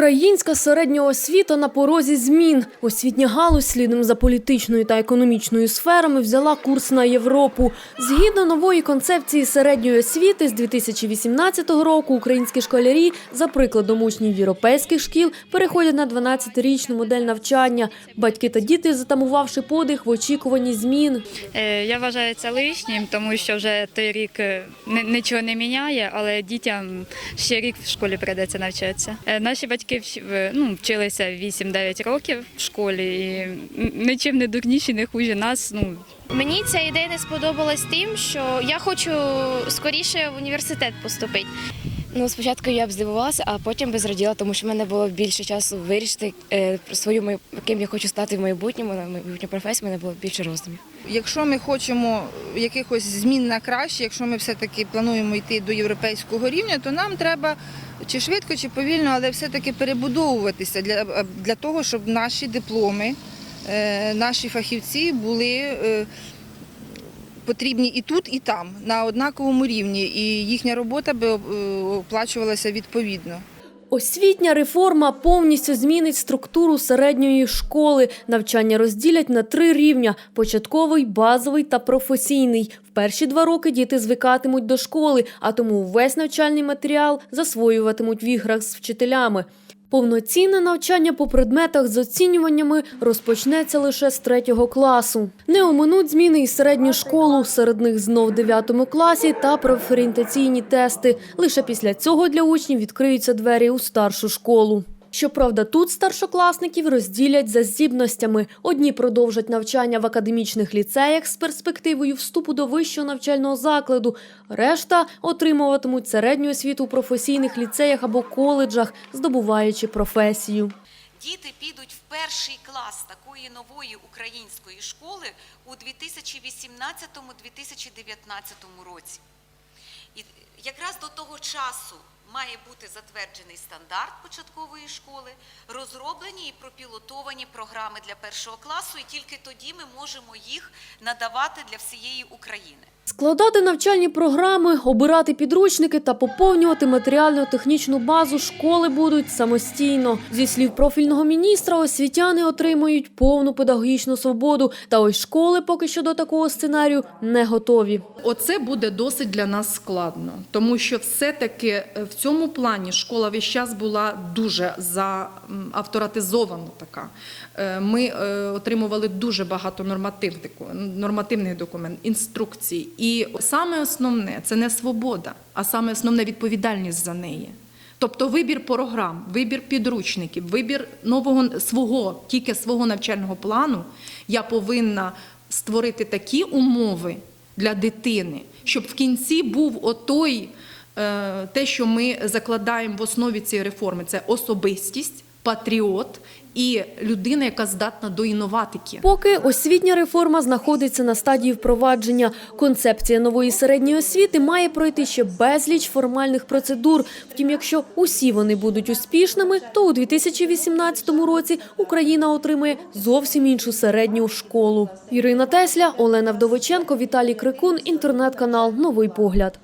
Українська середня освіта на порозі змін. Освітня галузь слідом за політичною та економічною сферами взяла курс на Європу. Згідно нової концепції середньої освіти з 2018 року українські школярі, за прикладом учнів європейських шкіл, переходять на 12-річну модель навчання. Батьки та діти, затамувавши подих в очікуванні змін. Е, Я вважаю це лишнім, тому що вже той рік е, нічого не міняє, але дітям ще рік в школі прийдеться навчатися. Е, Наші батьки вч- ну, вчилися 8-9 років в школі і нічим не дурніші, не хуже нас. Ну, Мені ця ідея не сподобалась тим, що я хочу скоріше в університет поступити. Ну, спочатку я б здивувалася, а потім би зраділа, тому що в мене було більше часу вирішити е, свою ким я хочу стати в майбутньому, на майбутню професію, в мене було більше роздумів. Якщо ми хочемо якихось змін на краще, якщо ми все-таки плануємо йти до європейського рівня, то нам треба чи швидко, чи повільно, але все-таки перебудовуватися для, для того, щоб наші дипломи, е, наші фахівці були е, потрібні і тут, і там, на однаковому рівні, і їхня робота би е, оплачувалася відповідно. Освітня реформа повністю змінить структуру середньої школи. Навчання розділять на три рівня: початковий, базовий та професійний. В перші два роки діти звикатимуть до школи, а тому весь навчальний матеріал засвоюватимуть в іграх з вчителями. Повноцінне навчання по предметах з оцінюваннями розпочнеться лише з третього класу. Не оминуть зміни і середню школу, серед них знов 9 класі та профорієнтаційні тести. Лише після цього для учнів відкриються двері у старшу школу. Щоправда, тут старшокласників розділять за здібностями. Одні продовжать навчання в академічних ліцеях з перспективою вступу до вищого навчального закладу. Решта отримуватимуть середню освіту у професійних ліцеях або коледжах, здобуваючи професію. Діти підуть в перший клас такої нової української школи у 2018-2019 році. І якраз до того часу має бути затверджений стандарт початкової школи, розроблені і пропілотовані програми для першого класу, і тільки тоді ми можемо їх надавати для всієї України. Складати навчальні програми, обирати підручники та поповнювати матеріально-технічну базу школи будуть самостійно. Зі слів профільного міністра, освітяни отримують повну педагогічну свободу. Та ось школи поки що до такого сценарію не готові. Оце буде досить для нас складно, тому що все-таки е, в цьому плані школа весь час була дуже заавторатизована така. Е, Ми е, отримували дуже багато нормативних, нормативних документів, інструкцій. І саме основне це не свобода, а саме основне відповідальність за неї. Тобто вибір програм, вибір підручників, вибір нового свого, тільки свого навчального плану, я повинна створити такі умови для дитини, щоб в кінці був отой, е, те, що ми закладаємо в основі цієї реформи, це особистість, патріот і людина, яка здатна до інноватики. Поки освітня реформа знаходиться на стадії впровадження. Концепція нової середньої освіти має пройти ще безліч формальних процедур. Втім, якщо усі вони будуть успішними, то у 2018 році Україна отримає зовсім іншу середню школу. Ірина Тесля, Олена Вдовиченко, Віталій Крикун, інтернет-канал Новий погляд.